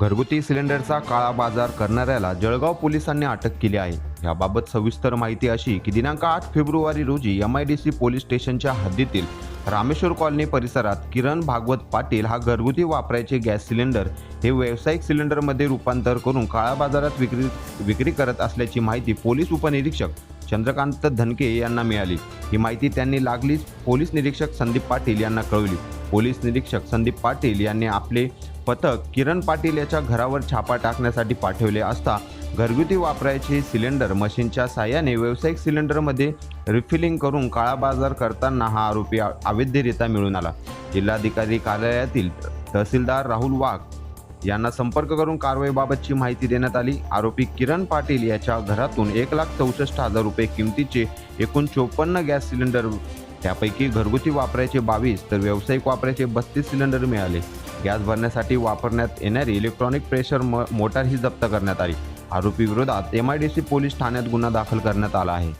घरगुती सिलेंडरचा काळा बाजार करणाऱ्याला जळगाव पोलिसांनी अटक केली आहे. याबाबत सविस्तर माहिती अशी की दिनांक आठ फेब्रुवारी रोजी M I D C police स्टेशनच्या हद्दीतील रामेश्वर कॉलनी परिसरात किरण भागवत पाटील हा घरगुती वापरायचे गॅस सिलेंडर हे व्यावसायिक सिलेंडरमध्ये रूपांतर करून काळा बाजारात विक्री विक्री करत असल्याची माहिती पोलीस उपनिरीक्षक चंद्रकांत धनके यांना मिळाली. ही माहिती त्यांनी लागलीच पोलीस निरीक्षक संदीप पाटील यांना कळवली. पोलीस निरीक्षक संदीप पाटील यांनी आपले पथक किरण पाटील याच्या घरावर छापा टाकण्यासाठी पाठवले असता घरगुती वापरायचे सिलेंडर मशीनच्या साह्याने व्यावसायिक सिलेंडरमध्ये रिफिलिंग करून काळा बाजार करताना हा आरोपी अवैधरित्या मिळून आला. जिल्हाधिकारी कार्यालयातील तहसीलदार राहुल वाघ यांना संपर्क करून कारवाईबाबतची माहिती देण्यात आली. आरोपी किरण पाटील याच्या घरातून एक लाख चौसष्ट हजार रुपये किमतीचे एकूण चोपन्न गॅस सिलेंडर त्यापैकी घरगुती वापरायचे बावीस तर व्यावसायिक वापरायचे बत्तीस सिलेंडर मिळाले. गॅस भरण्यासाठी वापरण्यात येणारी इलेक्ट्रॉनिक प्रेशर म मोटार ही जप्त करण्यात आली. आरोपी विरोधात M I D C police ठाण्यात गुन्हा दाखल करण्यात आला आहे.